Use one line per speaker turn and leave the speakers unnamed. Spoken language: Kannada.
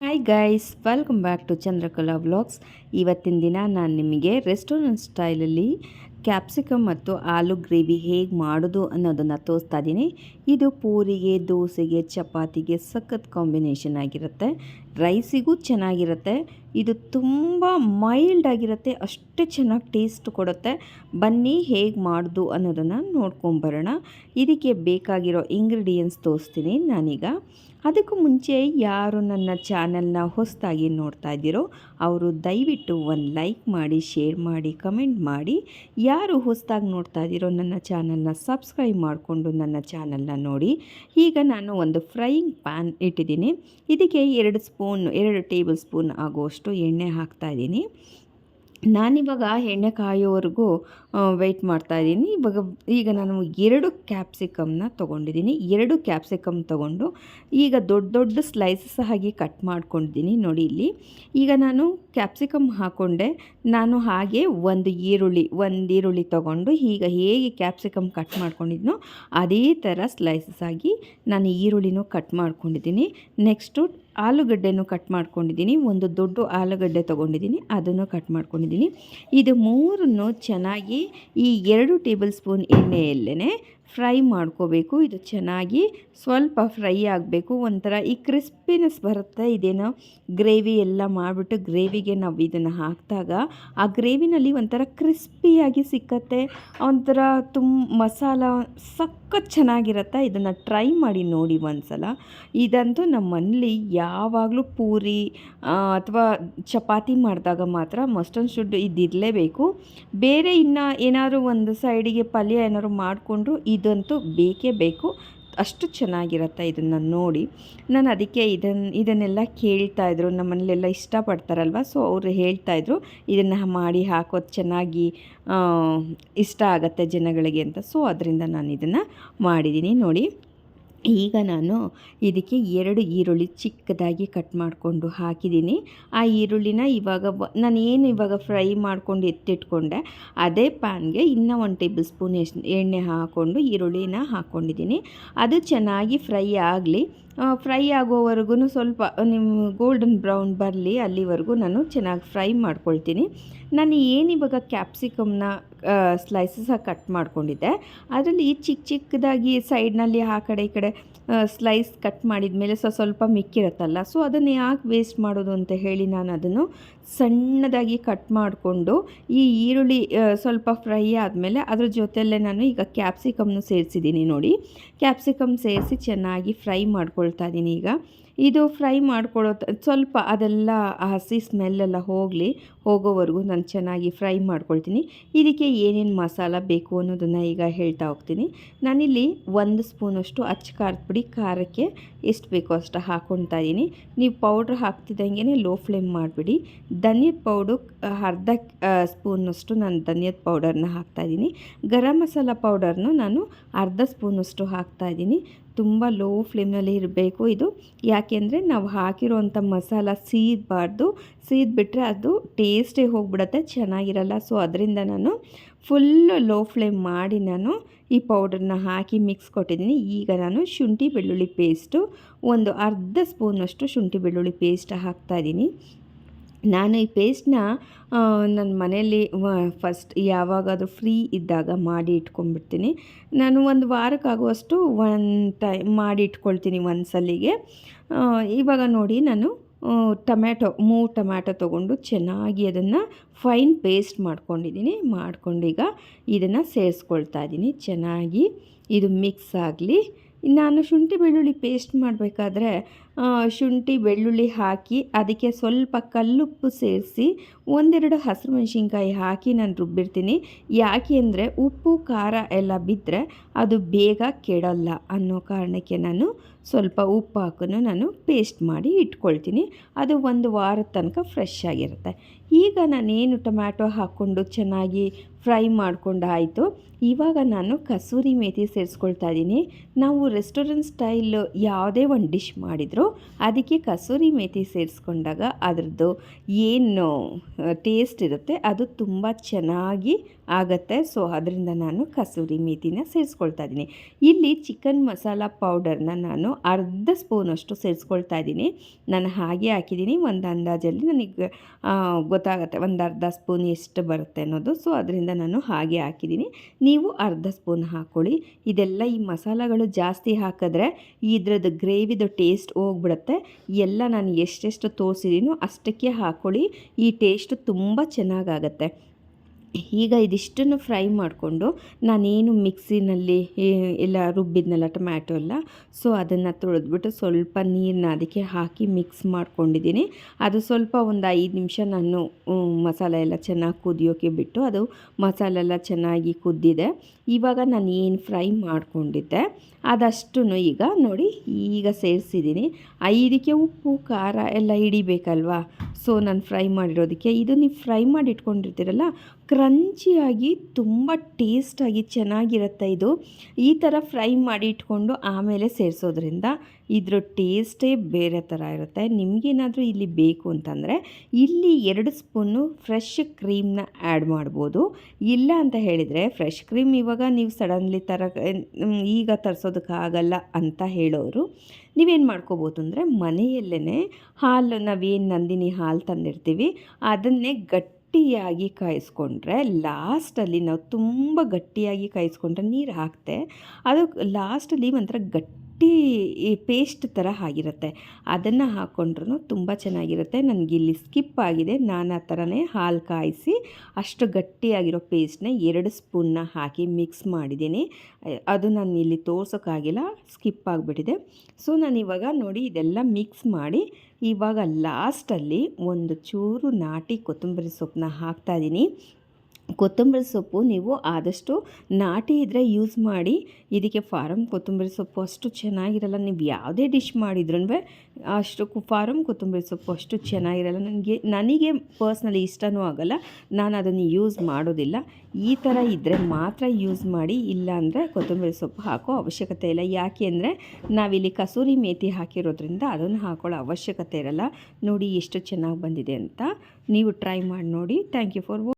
Hi guys welcome back to Chandrakala vlogs ಇವತ್ತಿನ ದಿನ ನಾನು ನಿಮಗೆ ರೆಸ್ಟೋರೆಂಟ್ ಸ್ಟೈಲಲ್ಲಿ ಕ್ಯಾಪ್ಸಿಕಮ್ ಮತ್ತು ಆಲೂ ಗ್ರೇವಿ ಹೇಗೆ ಮಾಡೋದು ಅನ್ನೋದನ್ನು ತೋರಿಸ್ತಾ ಇದ್ದೀನಿ ಇದು ಪೂರಿಗೆ, ದೋಸೆಗೆ, ಚಪಾತಿಗೆ ಸಖತ್ ಕಾಂಬಿನೇಷನ್ ಆಗಿರುತ್ತೆ. ರೈಸಿಗೂ ಚೆನ್ನಾಗಿರುತ್ತೆ. ಇದು ತುಂಬ ಮೈಲ್ಡ್ ಆಗಿರುತ್ತೆ, ಅಷ್ಟು ಚೆನ್ನಾಗಿ ಟೇಸ್ಟ್ ಕೊಡುತ್ತೆ. ಬನ್ನಿ ಹೇಗೆ ಮಾಡೋದು ಅನ್ನೋದನ್ನು ನೋಡ್ಕೊಂಬರೋಣ ಇದಕ್ಕೆ ಬೇಕಾಗಿರೋ ಇಂಗ್ರೀಡಿಯೆಂಟ್ಸ್ ತೋರಿಸ್ತೀನಿ ನಾನೀಗ. ಅದಕ್ಕೂ ಮುಂಚೆ ಯಾರು ನನ್ನ ಚಾನಲ್ನ ಹೊಸದಾಗಿ ನೋಡ್ತಾ ಇದ್ದೀರೋ, ಅವರು ದಯವಿಟ್ಟು ಒಂದು ಲೈಕ್ ಮಾಡಿ, ಶೇರ್ ಮಾಡಿ, ಕಮೆಂಟ್ ಮಾಡಿ. ಯಾರು ಹೊಸದಾಗಿ ನೋಡ್ತಾ ಇದ್ದೀರೋ, ನನ್ನ ಚಾನಲ್ನ ಸಬ್ಸ್ಕ್ರೈಬ್ ಮಾಡಿಕೊಂಡು ನನ್ನ ಚಾನಲ್ನ ನೋಡಿ. ಈಗ ನಾನು ಒಂದು ಫ್ರೈಯಿಂಗ್ ಪ್ಯಾನ್ ಇಟ್ಟಿದ್ದೀನಿ. ಇದಕ್ಕೆ ಎರಡು ಸ್ಪೂನ್, ಎರಡು ಟೇಬಲ್ ಸ್ಪೂನ್ ಆಗುವಷ್ಟು ಎಣ್ಣೆ ಹಾಕ್ತಾ ಹಾಕ್ತಾಯಿದ್ದೀನಿ ನಾನಿವಾಗ ಎಣ್ಣೆ ಕಾಯೋವರೆಗೂ ವೆಯ್ಟ್ ಮಾಡ್ತಾಯಿದ್ದೀನಿ ಇವಾಗ ಈಗ ನಾನು ಎರಡು ಕ್ಯಾಪ್ಸಿಕಮ್ನ ತೊಗೊಂಡಿದ್ದೀನಿ. ಎರಡು ಕ್ಯಾಪ್ಸಿಕಮ್ ತೊಗೊಂಡು ಈಗ ದೊಡ್ಡ ದೊಡ್ಡ ಸ್ಲೈಸಸ್ ಆಗಿ ಕಟ್ ಮಾಡ್ಕೊಂಡಿದ್ದೀನಿ ನೋಡಿ ಇಲ್ಲಿ. ಈಗ ನಾನು ಕ್ಯಾಪ್ಸಿಕಮ್ ಹಾಕ್ಕೊಂಡೆ ನಾನು ಹಾಗೆ ಒಂದು ಈರುಳ್ಳಿ ಒಂದು ಈರುಳ್ಳಿ ತೊಗೊಂಡು ಈಗ ಹೇಗೆ ಕ್ಯಾಪ್ಸಿಕಮ್ ಕಟ್ ಮಾಡ್ಕೊಂಡಿದ್ನೋ ಅದೇ ಥರ ಸ್ಲೈಸಸ್ ಆಗಿ ನಾನು ಈರುಳ್ಳಿನೂ ಕಟ್ ಮಾಡ್ಕೊಂಡಿದ್ದೀನಿ. ನೆಕ್ಸ್ಟು ಆಲೂಗಡ್ಡೆನೂ ಕಟ್ ಮಾಡ್ಕೊಂಡಿದ್ದೀನಿ. ಒಂದು ದೊಡ್ಡ ಆಲೂಗಡ್ಡೆ ತೊಗೊಂಡಿದ್ದೀನಿ. ಅದನ್ನು ಕಟ್ ಮಾಡ್ಕೊಂಡಿದ್ದೀನಿ. ಇದು ಮೂರನ್ನು ಚೆನ್ನಾಗಿ ಈ ಎರಡು ಟೇಬಲ್ ಸ್ಪೂನ್ ಎಣ್ಣೆಯಲ್ಲೇ ಫ್ರೈ ಮಾಡ್ಕೋಬೇಕು. ಇದು ಚೆನ್ನಾಗಿ ಸ್ವಲ್ಪ ಫ್ರೈ ಆಗಬೇಕು. ಒಂಥರ ಈ ಕ್ರಿಸ್ಪಿನೆಸ್ ಬರುತ್ತೆ. ಇದೇನೋ ಗ್ರೇವಿ ಎಲ್ಲ ಮಾಡಿಬಿಟ್ಟು ಗ್ರೇವಿಗೆ ನಾವು ಇದನ್ನು ಹಾಕಿದಾಗ ಆ ಗ್ರೇವಿನಲ್ಲಿ ಒಂಥರ ಕ್ರಿಸ್ಪಿಯಾಗಿ ಸಿಕ್ಕತ್ತೆ. ಒಂಥರ ತುಂಬ ಮಸಾಲ ಸಖತ್ ಚೆನ್ನಾಗಿರುತ್ತೆ. ಇದನ್ನು ಟ್ರೈ ಮಾಡಿ ನೋಡಿ ಒಂದ್ಸಲ. ಇದಂತೂ ನಮ್ಮ ಯಾವಾಗಲೂ ಪೂರಿ ಅಥವಾ ಚಪಾತಿ ಮಾಡಿದಾಗ ಮಾತ್ರ ಮಸ್ಟನ್ ಶುಡ್ ಇದಿರಲೇಬೇಕು. ಬೇರೆ ಇನ್ನು ಏನಾದರೂ ಒಂದು ಸೈಡಿಗೆ ಪಲ್ಯ ಏನಾದ್ರು ಮಾಡಿಕೊಂಡ್ರು ಇದಂತೂ ಬೇಕೇ ಬೇಕು. ಅಷ್ಟು ಚೆನ್ನಾಗಿರುತ್ತೆ ಇದನ್ನು ನೋಡಿ. ನಾನು ಅದಕ್ಕೆ ಇದನ್ನು ಇದನ್ನೆಲ್ಲ ಕೇಳ್ತಾಯಿದ್ರು ನಮ್ಮ ಮನೇಲೆಲ್ಲ ಇಷ್ಟಪಡ್ತಾರಲ್ವ? ಸೊ ಅವರು ಹೇಳ್ತಾಯಿದ್ರು ಇದನ್ನು ಮಾಡಿ ಹಾಕೋದು ಚೆನ್ನಾಗಿ ಇಷ್ಟ ಆಗುತ್ತೆ ಜನಗಳಿಗೆ ಅಂತ. ಸೊ ಅದರಿಂದ ನಾನು ಇದನ್ನು ಮಾಡಿದ್ದೀನಿ ನೋಡಿ ಈಗ ನಾನು ಇದಕ್ಕೆ ಎರಡು ಈರುಳ್ಳಿ ಚಿಕ್ಕದಾಗಿ ಕಟ್ ಮಾಡಿಕೊಂಡು ಹಾಕಿದ್ದೀನಿ. ಆ ಈರುಳ್ಳಿನ ಇವಾಗ ನಾನು ಏನು ಇವಾಗ ಫ್ರೈ ಮಾಡ್ಕೊಂಡು ಎತ್ತಿಟ್ಕೊಂಡೆ, ಅದೇ ಪ್ಯಾನ್ಗೆ ಇನ್ನೂ ಒಂದು ಟೇಬಲ್ ಸ್ಪೂನ್ ಎಣ್ಣೆ ಹಾಕ್ಕೊಂಡು ಈರುಳ್ಳಿನ ಹಾಕ್ಕೊಂಡಿದ್ದೀನಿ ಅದು ಚೆನ್ನಾಗಿ ಫ್ರೈ ಆಗಲಿ. ಫ್ರೈ ಆಗೋವರೆಗೂ ಸ್ವಲ್ಪ ನಿಮ್ಮ ಗೋಲ್ಡನ್ ಬ್ರೌನ್ ಬರಲಿ, ಅಲ್ಲಿವರೆಗೂ ನಾನು ಚೆನ್ನಾಗಿ ಫ್ರೈ ಮಾಡ್ಕೊಳ್ತೀನಿ. ನಾನು ಏನಿವಾಗ ಕ್ಯಾಪ್ಸಿಕಮ್ನ ಸ್ಲೈಸಸ್ಸಾಗಿ ಕಟ್ ಮಾಡ್ಕೊಂಡಿದ್ದೆ, ಅದರಲ್ಲಿ ಚಿಕ್ಕ ಚಿಕ್ಕದಾಗಿ ಸೈಡ್ನಲ್ಲಿ ಆ ಕಡೆ ಈ ಕಡೆ ಸ್ಲೈಸ್ ಕಟ್ ಮಾಡಿದ ಮೇಲೆ ಸ್ವಲ್ಪ ಸ್ವಲ್ಪ ಮಿಕ್ಕಿರುತ್ತಲ್ಲ. ಸೊ ಅದನ್ನು ಯಾಕೆ ವೇಸ್ಟ್ ಮಾಡೋದು ಅಂತ ಹೇಳಿ ನಾನು ಅದನ್ನು ಸಣ್ಣದಾಗಿ ಕಟ್ ಮಾಡಿಕೊಂಡು ಈ ಈರುಳ್ಳಿ ಸ್ವಲ್ಪ ಫ್ರೈ ಆದಮೇಲೆ ಅದ್ರ ಜೊತೆಯಲ್ಲೇ ನಾನು ಈಗ ಕ್ಯಾಪ್ಸಿಕಮ್ನು ಸೇರಿಸಿದ್ದೀನಿ ನೋಡಿ. ಕ್ಯಾಪ್ಸಿಕಮ್ ಸೇರಿಸಿ ಚೆನ್ನಾಗಿ ಫ್ರೈ ಮಾಡ್ಕೊಳ್ತಾ ಇದ್ದೀನಿ ಈಗ. ಇದು ಫ್ರೈ ಮಾಡ್ಕೊಳ್ಳೋ ಸ್ವಲ್ಪ ಅದೆಲ್ಲ ಹಸಿ ಸ್ಮೆಲ್ಲೆಲ್ಲ ಹೋಗಲಿ, ಹೋಗೋವರೆಗೂ ನಾನು ಚೆನ್ನಾಗಿ ಫ್ರೈ ಮಾಡ್ಕೊಳ್ತೀನಿ. ಇದಕ್ಕೆ ಏನೇನು ಮಸಾಲ ಬೇಕು ಅನ್ನೋದನ್ನು ಈಗ ಹೇಳ್ತಾ ಹೋಗ್ತೀನಿ. ನಾನಿಲ್ಲಿ ಒಂದು ಸ್ಪೂನಷ್ಟು ಅಚ್ಚ ಖಾರದ ಪುಡಿ, ಖಾರಕ್ಕೆ ಎಷ್ಟು ಬೇಕೋ ಅಷ್ಟು ಹಾಕ್ಕೊಳ್ತಾ ಇದ್ದೀನಿ ನೀವು ಪೌಡ್ರ್ ಹಾಕ್ತಿದ್ದಂಗೆ ಲೋ ಫ್ಲೇಮ್ ಮಾಡಿಬಿಡಿ. ಧನಿಯದ ಪೌಡು ಅರ್ಧ ಸ್ಪೂನಷ್ಟು ನಾನು ಧನಿಯದ ಪೌಡರ್ನ ಹಾಕ್ತಾಯಿದ್ದೀನಿ ಗರಂ ಮಸಾಲ ಪೌಡರ್ನು ನಾನು ಅರ್ಧ ಸ್ಪೂನಷ್ಟು ಹಾಕ್ತಾಯಿದ್ದೀನಿ ತುಂಬ ಲೋ ಫ್ಲೇಮ್ನಲ್ಲಿ ಇರಬೇಕು. ಇದು ಯಾಕೆಂದರೆ ನಾವು ಹಾಕಿರೋವಂಥ ಮಸಾಲ ಸೀದಬಾರ್ದು. ಸೀದ್ಬಿಟ್ರೆ ಅದು ಟೇಸ್ಟೇ ಹೋಗಿಬಿಡತ್ತೆ, ಚೆನ್ನಾಗಿರಲ್ಲ. ಸೊ ಅದರಿಂದ ನಾನು ಫುಲ್ ಲೋ ಫ್ಲೇಮ್ ಮಾಡಿ ನಾನು ಈ ಪೌಡರ್ನ ಹಾಕಿ ಮಿಕ್ಸ್ ಕೊಟ್ಟಿದ್ದೀನಿ. ಈಗ ನಾನು ಶುಂಠಿ ಬೆಳ್ಳುಳ್ಳಿ ಪೇಸ್ಟು ಒಂದು ಅರ್ಧ ಸ್ಪೂನಷ್ಟು ಶುಂಠಿ ಬೆಳ್ಳುಳ್ಳಿ ಪೇಸ್ಟ್ ಹಾಕ್ತಾಯಿದ್ದೀನಿ ನಾನು ಈ ಪೇಸ್ಟ್ನ ನನ್ನ ಮನೆಯಲ್ಲಿ ಫಸ್ಟ್ ಯಾವಾಗಾದರೂ ಫ್ರೀ ಇದ್ದಾಗ ಮಾಡಿ ಇಟ್ಕೊಂಡ್ಬಿಡ್ತೀನಿ. ನಾನು ಒಂದು ವಾರಕ್ಕಾಗುವಷ್ಟು ಒನ್ ಟೈಮ್ ಮಾಡಿ ಇಟ್ಕೊಳ್ತೀನಿ ಒಂದು ಸಲಿಗೆ ಇವಾಗ ನೋಡಿ ನಾನು ಟೊಮ್ಯಾಟೊ, ಮೂರು ಟೊಮ್ಯಾಟೊ ತೊಗೊಂಡು ಚೆನ್ನಾಗಿ ಅದನ್ನು ಫೈನ್ ಪೇಸ್ಟ್ ಮಾಡ್ಕೊಂಡಿದ್ದೀನಿ ಮಾಡ್ಕೊಂಡು ಈಗ ಇದನ್ನು ಸೇರಿಸ್ಕೊಳ್ತಾ ಇದ್ದೀನಿ ಚೆನ್ನಾಗಿ ಇದು ಮಿಕ್ಸ್ ಆಗಲಿ. ನಾನು ಶುಂಠಿ ಬೆಳ್ಳುಳ್ಳಿ ಪೇಸ್ಟ್ ಮಾಡಬೇಕಾದ್ರೆ ಶುಂಠಿ, ಬೆಳ್ಳುಳ್ಳಿ ಹಾಕಿ ಅದಕ್ಕೆ ಸ್ವಲ್ಪ ಕಲ್ಲುಪ್ಪು ಸೇರಿಸಿ ಒಂದೆರಡು ಹಸಿರು ಮೆಣಸಿನ್ಕಾಯಿ ಹಾಕಿ ನಾನು ರುಬ್ಬಿರ್ತೀನಿ. ಯಾಕೆ ಅಂದರೆ ಉಪ್ಪು, ಖಾರ ಎಲ್ಲ ಬಿದ್ದರೆ ಅದು ಬೇಗ ಕೆಡಲ್ಲ ಅನ್ನೋ ಕಾರಣಕ್ಕೆ ನಾನು ಸ್ವಲ್ಪ ಉಪ್ಪು ಹಾಕೋನು ನಾನು ಪೇಸ್ಟ್ ಮಾಡಿ ಇಟ್ಕೊಳ್ತೀನಿ. ಅದು ಒಂದು ವಾರದ ತನಕ ಫ್ರೆಶ್ ಆಗಿರುತ್ತೆ. ಈಗ ನಾನೇನು ಟೊಮ್ಯಾಟೊ ಹಾಕ್ಕೊಂಡು ಚೆನ್ನಾಗಿ ಫ್ರೈ ಮಾಡ್ಕೊಂಡು ಆಯಿತು ಇವಾಗ ನಾನು ಕಸೂರಿ ಮೇಥಿ ಸೇರಿಸ್ಕೊಳ್ತಾ ಇದ್ದೀನಿ. ನಾವು ರೆಸ್ಟೋರೆಂಟ್ ಸ್ಟೈಲ್ ಯಾವುದೇ ಒಂದು ಡಿಶ್ ಮಾಡಿದರೂ ಅದಕ್ಕೆ ಕಸೂರಿ ಮೇಥಿ ಸೇರಿಸ್ಕೊಂಡಾಗ ಅದರದ್ದು ಏನು ಟೇಸ್ಟ್ ಇರುತ್ತೆ, ಅದು ತುಂಬ ಚೆನ್ನಾಗಿ ಆಗುತ್ತೆ. ಸೊ ಅದರಿಂದ ನಾನು ಕಸೂರಿ ಮೇಥಿನ ಸೇರಿಸ್ಕೊಳ್ತಾ ಇದ್ದೀನಿ. ಇಲ್ಲಿ ಚಿಕನ್ ಮಸಾಲ ಪೌಡರ್ನ ನಾನು ಅರ್ಧ ಸ್ಪೂನಷ್ಟು ಸೇರಿಸ್ಕೊಳ್ತಾ ಇದ್ದೀನಿ. ನಾನು ಹಾಗೆ ಹಾಕಿದ್ದೀನಿ. ಒಂದು ಅಂದಾಜಲ್ಲಿ ನನಗೆ ಗೊತ್ತಾಗುತ್ತೆ ಒಂದು ಅರ್ಧ ಸ್ಪೂನ್ ಎಷ್ಟು ಬರುತ್ತೆ ಅನ್ನೋದು. ಸೊ ಅದರಿಂದ ನಾನು ಹಾಗೆ ಹಾಕಿದ್ದೀನಿ. ನೀವು ಅರ್ಧ ಸ್ಪೂನ್ ಹಾಕ್ಕೊಳ್ಳಿ. ಇದೆಲ್ಲ ಈ ಮಸಾಲಗಳು ಜಾಸ್ತಿ ಹಾಕಿದ್ರೆ ಇದ್ರದ್ದು ಗ್ರೇವಿದು ಟೇಸ್ಟ್ ಹೋಗ್ಬಿಡುತ್ತೆ. ಎಲ್ಲ ನಾನು ಎಷ್ಟೆಷ್ಟು ತೋರಿಸಿದ್ದೀನೋ ಅಷ್ಟಕ್ಕೆ ಹಾಕ್ಕೊಳ್ಳಿ ಈ ಟೇಸ್ಟ್ ತುಂಬ ಚೆನ್ನಾಗಾಗತ್ತೆ. ಈಗ ಇದಿಷ್ಟನ್ನು ಫ್ರೈ ಮಾಡಿಕೊಂಡು ನಾನೇನು ಮಿಕ್ಸಿನಲ್ಲಿ ಎಲ್ಲ ರುಬ್ಬಿದ್ನಲ್ಲ ಟೊಮ್ಯಾಟೊ ಎಲ್ಲ, ಸೊ ಅದನ್ನು ತೊಳೆದ್ಬಿಟ್ಟು ಸ್ವಲ್ಪ ನೀರನ್ನ ಅದಕ್ಕೆ ಹಾಕಿ ಮಿಕ್ಸ್ ಮಾಡ್ಕೊಂಡಿದ್ದೀನಿ. ಅದು ಸ್ವಲ್ಪ ಒಂದು ಐದು ನಿಮಿಷ ನಾನು ಮಸಾಲೆ ಎಲ್ಲ ಚೆನ್ನಾಗಿ ಕುದಿಯೋಕ್ಕೆ ಬಿಟ್ಟು ಅದು ಮಸಾಲೆ ಎಲ್ಲ ಚೆನ್ನಾಗಿ ಕುದ್ದಿದೆ. ಇವಾಗ ನಾನು ಏನು ಫ್ರೈ ಮಾಡಿಕೊಂಡಿದ್ದೆ ಅದಷ್ಟು ಈಗ ನೋಡಿ ಈಗ ಸೇರಿಸಿದ್ದೀನಿ. ಇದಕ್ಕೆ ಉಪ್ಪು, ಖಾರ ಎಲ್ಲ ಹಿಡಿಬೇಕಲ್ವಾ? ಸೊ ನಾನು ಫ್ರೈ ಮಾಡಿರೋದಕ್ಕೆ, ಇದು ನೀವು ಫ್ರೈ ಮಾಡಿ ಇಟ್ಕೊಂಡಿರ್ತೀರಲ್ಲ ಕ್ರಂಚಿಯಾಗಿ ತುಂಬ ಟೇಸ್ಟಾಗಿ ಚೆನ್ನಾಗಿರುತ್ತೆ ಇದು. ಈ ಥರ ಫ್ರೈ ಮಾಡಿ ಇಟ್ಕೊಂಡು ಆಮೇಲೆ ಸೇರಿಸೋದ್ರಿಂದ ಇದ್ರ ಟೇಸ್ಟೇ ಬೇರೆ ಥರ ಇರುತ್ತೆ. ನಿಮಗೇನಾದರೂ ಇಲ್ಲಿ ಬೇಕು ಅಂತಂದರೆ ಇಲ್ಲಿ ಎರಡು ಸ್ಪೂನು ಫ್ರೆಶ್ ಕ್ರೀಮ್ನ ಆ್ಯಡ್ ಮಾಡ್ಬೋದು. ಇಲ್ಲ ಅಂತ ಹೇಳಿದರೆ ಫ್ರೆಶ್ ಕ್ರೀಮ್ ಇವಾಗ ನೀವು ಸಡನ್ಲಿ ತರ ಈಗ ತರಿಸೋದಕ್ಕಾಗಲ್ಲ ಅಂತ ಹೇಳೋರು. ನೀವೇನು ಮಾಡ್ಕೋಬೋದು ಅಂದರೆ ಮನೆಯಲ್ಲೇ ಹಾಲು, ನಾವೇನು ನಂದಿನಿ ಹಾಲು ತಂದಿರ್ತೀವಿ, ಅದನ್ನೇ ಗಟ್ಟಿ ಗಟ್ಟಿಯಾಗಿ ಕಾಯಿಸ್ಕೊಂಡ್ರೆ ಲಾಸ್ಟಲ್ಲಿ ನಾವು ತುಂಬ ಗಟ್ಟಿಯಾಗಿ ಕಾಯಿಸ್ಕೊಂಡ್ರೆ ನೀರು ಹಾಕ್ತೆ. ಅದು ಲಾಸ್ಟಲ್ಲಿ ಒಂಥರ ಗಟ್ಟಿ ಈ ಪೇಸ್ಟ್ ಥರ ಆಗಿರುತ್ತೆ. ಅದನ್ನು ಹಾಕ್ಕೊಂಡ್ರೂ ತುಂಬ ಚೆನ್ನಾಗಿರುತ್ತೆ. ನನಗಿಲ್ಲಿ ಸ್ಕಿಪ್ ಆಗಿದೆ. ನಾನು ಆ ಥರನೇ ಹಾಲು ಕಾಯಿಸಿ ಅಷ್ಟು ಗಟ್ಟಿಯಾಗಿರೋ ಪೇಸ್ಟ್ನ ಎರಡು ಸ್ಪೂನ್ನ ಹಾಕಿ ಮಿಕ್ಸ್ ಮಾಡಿದ್ದೀನಿ. ಅದು ನಾನು ಇಲ್ಲಿ ತೋರ್ಸೋಕ್ಕಾಗಿಲ್ಲ ಸ್ಕಿಪ್ ಆಗಿಬಿಟ್ಟಿದೆ. ಸೊ, ನಾನು ಇವಾಗ ನೋಡಿ ಇದೆಲ್ಲ ಮಿಕ್ಸ್ ಮಾಡಿ ಇವಾಗ ಲಾಸ್ಟಲ್ಲಿ ಒಂದು ಚೂರು ನಾಟಿ ಕೊತ್ತಂಬರಿ ಸೊಪ್ಪನ್ನ ಹಾಕ್ತಾಯಿದ್ದೀನಿ ಕೊತ್ತಂಬರಿ ಸೊಪ್ಪು ನೀವು ಆದಷ್ಟು ನಾಟಿ ಇದ್ದರೆ ಯೂಸ್ ಮಾಡಿ, ಇದಕ್ಕೆ ಫಾರಮ್ ಕೊತ್ತಂಬರಿ ಸೊಪ್ಪು ಅಷ್ಟು ಚೆನ್ನಾಗಿರಲ್ಲ. ನೀವು ಯಾವುದೇ ಡಿಶ್ ಮಾಡಿದ್ರೂ ಅಷ್ಟು ಫಾರಮ್ ಕೊತ್ತಂಬರಿ ಸೊಪ್ಪು ಅಷ್ಟು ಚೆನ್ನಾಗಿರಲ್ಲ. ನನಗೆ ನನಗೆ ಪರ್ಸ್ನಲಿ ಇಷ್ಟವೂ ಆಗಲ್ಲ. ನಾನು ಅದನ್ನು ಯೂಸ್ ಮಾಡೋದಿಲ್ಲ. ಈ ಥರ ಇದ್ದರೆ ಮಾತ್ರ ಯೂಸ್ ಮಾಡಿ, ಇಲ್ಲ ಅಂದರೆ ಕೊತ್ತಂಬರಿ ಸೊಪ್ಪು ಹಾಕೋ ಅವಶ್ಯಕತೆ ಇಲ್ಲ. ಯಾಕೆ ಅಂದರೆ ನಾವಿಲ್ಲಿ ಕಸೂರಿ ಮೇಥಿ ಹಾಕಿರೋದ್ರಿಂದ ಅದನ್ನು ಹಾಕೊಳ್ಳೋ ಅವಶ್ಯಕತೆ ಇರಲ್ಲ. ನೋಡಿ ಎಷ್ಟು ಚೆನ್ನಾಗಿ ಬಂದಿದೆ ಅಂತ. ನೀವು ಟ್ರೈ ಮಾಡಿ ನೋಡಿ. Thank you for